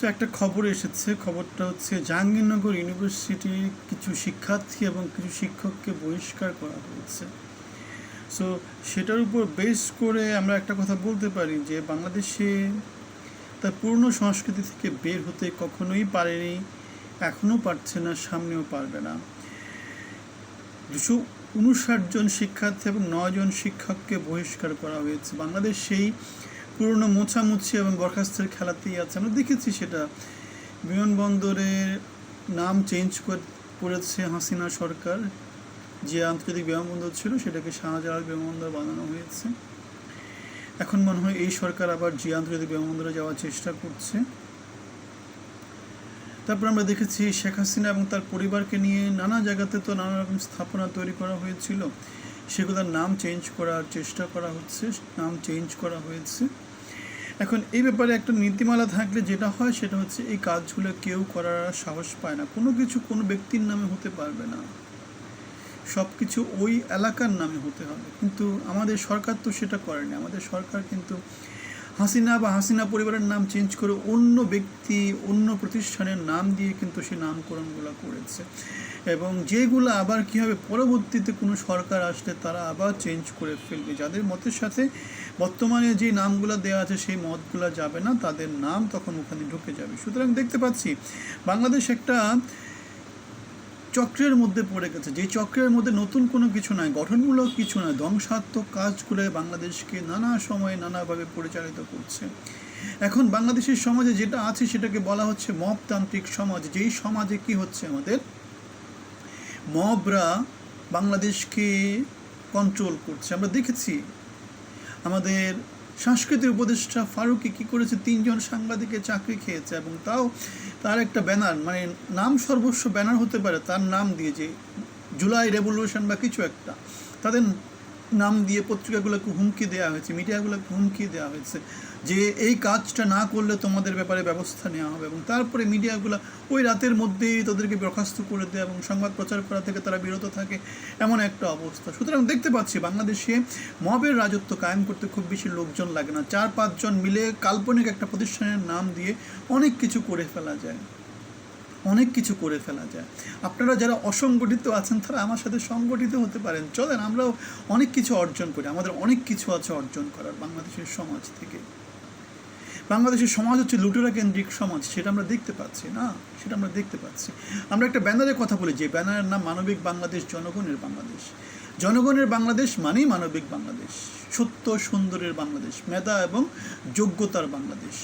তো একটা খবর এসেছে, খবরটা হচ্ছে জাহাঙ্গীরনগর ইউনিভার্সিটির কিছু শিক্ষার্থী এবং কিছু শিক্ষককে বহিষ্কার করা হয়েছে। সো সেটার উপর বেস করে আমরা একটা কথা বলতে পারি যে, বাংলাদেশে তার পুরনো সংস্কৃতি থেকে বের হতে কখনোই পারেনি এখনও পারছে না, সামনেও পারবে না। দুশো উনষাট জন শিক্ষার্থী এবং নজন শিক্ষককে বহিষ্কার করা হয়েছে। বাংলাদেশ সেই পুরনো মোছামুছি এবং বরখাস্তের খেলাতেই আছে। আমরা দেখেছি সেটা। বিমানবন্দরের নাম চেঞ্জ করেছে হাসিনা সরকার। যে আন্তর্জাতিক বিমানবন্দর ছিল, সেটাকে শাহজালাল বিমানবন্দর বানানো হয়েছে। এখন মনে হয় এই সরকার আবার যে আন্তর্জাতিক বিমানবন্দরে যাওয়ার চেষ্টা করছে। তারপর আমরা দেখেছি শেখ হাসিনা এবং তার পরিবারকে নিয়ে নানা জায়গাতে তো নানা রকম স্থাপনা তৈরি করা হয়েছিল। সেগুলোর নাম চেঞ্জ করার চেষ্টা করা হচ্ছে, নাম চেঞ্জ করা হয়েছে। এখন এই ব্যাপারে একটা নীতিমালা থাকলে যেটা হয় সেটা হচ্ছে এই কাজগুলো কেউ করার সাহস পায় না। কোনো কিছু কোনো ব্যক্তির নামে হতে পারবে না। সব কিছু ওই এলাকার নামে হতে হবে। কিন্তু আমাদের সরকার তো সেটা করেনি। আমাদের সরকার কিন্তু হাসিনা বা হাসিনা পরিবারের নাম চেঞ্জ করে অন্য ব্যক্তি, অন্য প্রতিষ্ঠানের নাম দিয়ে কিন্তু সে নামকরণগুলো করেছে। এবং যেগুলো আবার কী হবে পরবর্তীতে কোনো সরকার আসলে তারা আবার চেঞ্জ করে ফেলবে, যাদের মতের সাথে বর্তমানে যে নামগুলো দেওয়া আছে সেই মতগুলো যাবে না, তাদের নাম তখন ওখানে ঢুকে যাবে। সুতরাং দেখতে পাচ্ছি, বাংলাদেশ একটা চক্রের মধ্যে পড়ে গেছে। যে চক্রের মধ্যে নতুন কোনো কিছু নয় গঠনমূলক কিছু নয় ধ্বংসাত্মক কাজ করে বাংলাদেশকে নানা সময়ে নানাভাবে পরিচালিত করছে। এখন বাংলাদেশের সমাজে যেটা আছে সেটাকে বলা হচ্ছে মবতান্ত্রিক সমাজ। যেই সমাজে কি হচ্ছে আমাদের? মবরা বাংলাদেশকে কন্ট্রোল করছে। আমরা দেখেছি আমাদের সাংস্কৃতিক উপদেষ্টা ফারুকি কী করেছে? তিনজন সাংবাদিকের চাকরি খেয়েছে এবং তাও তার একটা ব্যানার মানে নাম সর্বস্ব ব্যানার হতে পারে, তার নাম দিয়ে যে জুলাই রেভলিউশন বা কিছু একটা, তাদের নাম দিয়ে পত্রিকাগুলোকে হুমকি দেওয়া হয়েছে, মিডিয়াগুলোকে হুমকি দেওয়া হয়েছে যে এই কাজটা না করলে তোমাদের ব্যাপারে ব্যবস্থা নেওয়া হবে এবং তারপরে মিডিয়াগুলো ওই রাতের মধ্যেই তাদেরকে বরখাস্ত করে দেয় এবং সংবাদ প্রচার করা থেকে তারা বিরত থাকে, এমন একটা অবস্থা। সুতরাং দেখতে পাচ্ছি বাংলাদেশে মবের রাজত্ব কায়েম করতে খুব বেশি লোকজন লাগে না, চার পাঁচজন মিলে কাল্পনিক একটা প্রতিষ্ঠানের নাম দিয়ে অনেক কিছু করে ফেলা যায়। অনেক কিছু করে ফেলা যায়। আপনারা যারা অসংগঠিত আছেন, তারা আমার সাথে সংগঠিত হতে পারেন। চলেন, আমরাও অনেক কিছু অর্জন করি। আমাদের অনেক কিছু আছে অর্জন করার বাংলাদেশের সমাজ থেকে। বাংলাদেশের সমাজ হচ্ছে লুটেরা কেন্দ্রিক সমাজ, সেটা আমরা দেখতে পাচ্ছি, না? সেটা আমরা দেখতে পাচ্ছি। আমরা একটা ব্যানারের কথা বলি, যে ব্যানারের নাম মানবিক বাংলাদেশ, জনগণের বাংলাদেশ। জনগণের বাংলাদেশ মানেই মানবিক বাংলাদেশ। সত্য, সুন্দরের বাংলাদেশ, মেধা এবং যোগ্যতার বাংলাদেশ।